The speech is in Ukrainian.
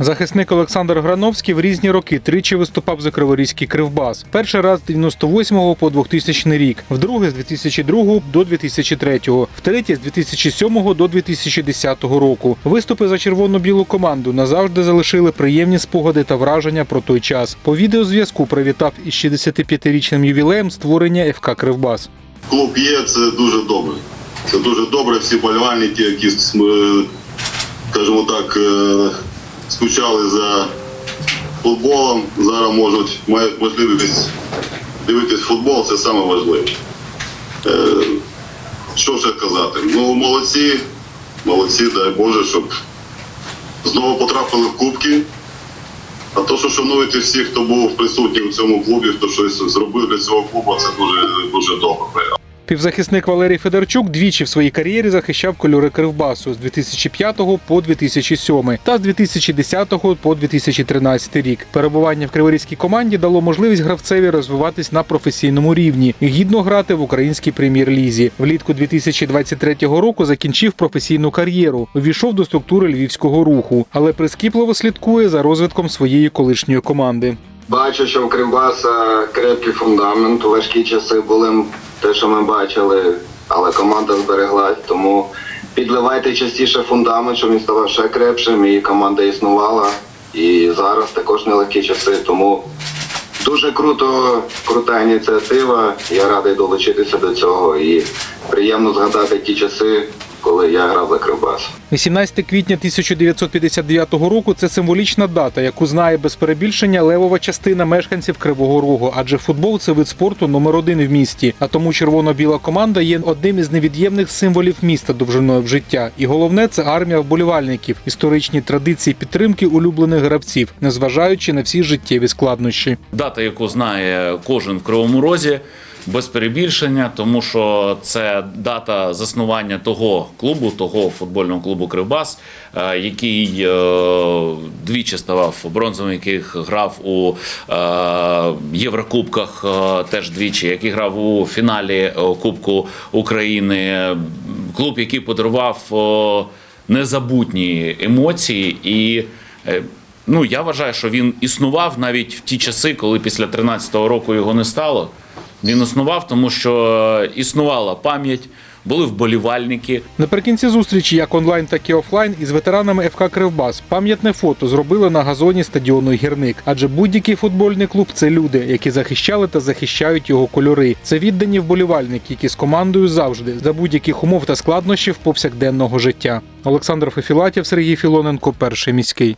Захисник Олександр Грановський в різні роки тричі виступав за Криворізький кривбас. Перший раз з 98 по 2000 рік, вдруге з 2002 до 2003, втретє з 2007 до 2010 року. Виступи за червоно-білу команду назавжди залишили приємні спогади та враження про той час. По відеозв'язку привітав із 65-річним ювілеєм створення ФК Кривбас. клуб є, це дуже добре. Це дуже добре. Всі болівальники, які, е, скажімо так, е, скучали за футболом, зараз можуть мають можливість дивитись футбол, це саме важливе. Е, Що ще казати? Ну, молодці, молодці, дай Боже, щоб знову потрапили в кубки. А то, що шануєте всіх, хто був присутній у цьому клубі, хто щось зробив для цього клубу, це дуже дуже добре. Півзахисник Валерій Федорчук двічі в своїй кар'єрі захищав кольори Кривбасу з 2005 по 2007 та з 2010 по 2013 рік. Перебування в криворізькій команді дало можливість гравцеві розвиватись на професійному рівні і гідно грати в українській прем'єр-лізі. Влітку 2023 року закінчив професійну кар'єру, увійшов до структури львівського руху, але прискіпливо слідкує за розвитком своєї колишньої команди. Бачу, що в Кривбаса крепкий фундамент. Важкі часи були те, що ми бачили, але команда збереглась. Тому підливайте частіше фундамент, щоб він ставав ще крепшим, і команда існувала. І зараз також нелегкі часи. Тому дуже круто, крута ініціатива. Я радий долучитися до цього. І приємно згадати ті часи, коли я грав за Кривбас. 18 квітня 1959 року це символічна дата, яку знає без перебільшення левова частина мешканців Кривого Рогу, адже футбол це вид спорту номер один в місті. А тому червоно-біла команда є одним із невід'ємних символів міста довжиною в життя. І головне це армія вболівальників, історичні традиції підтримки улюблених гравців, незважаючи на всі життєві складнощі. Дата, яку знає кожен в Кривому Розі, без перебільшення, тому що це дата заснування того клубу, того футбольного клубу Кривбас, е, який е, двічі ставав бронзовим, який грав у е, Єврокубках теж двічі, який грав у фіналі Кубку України. Клуб, який подарував незабутні емоції і. Ну, я вважаю, що він існував навіть в ті часи, коли після 13-го року його не стало. Він існував, тому що існувала пам'ять, були вболівальники. Наприкінці зустрічі, як онлайн, так і офлайн, із ветеранами ФК Кривбас пам'ятне фото зробили на газоні стадіону Гірник. Адже будь-який футбольний клуб це люди, які захищали та захищають його кольори. Це віддані вболівальники, які з командою завжди за будь-яких умов та складнощів повсякденного життя. Олександр Фефілатів, Сергій Філоненко, перший міський.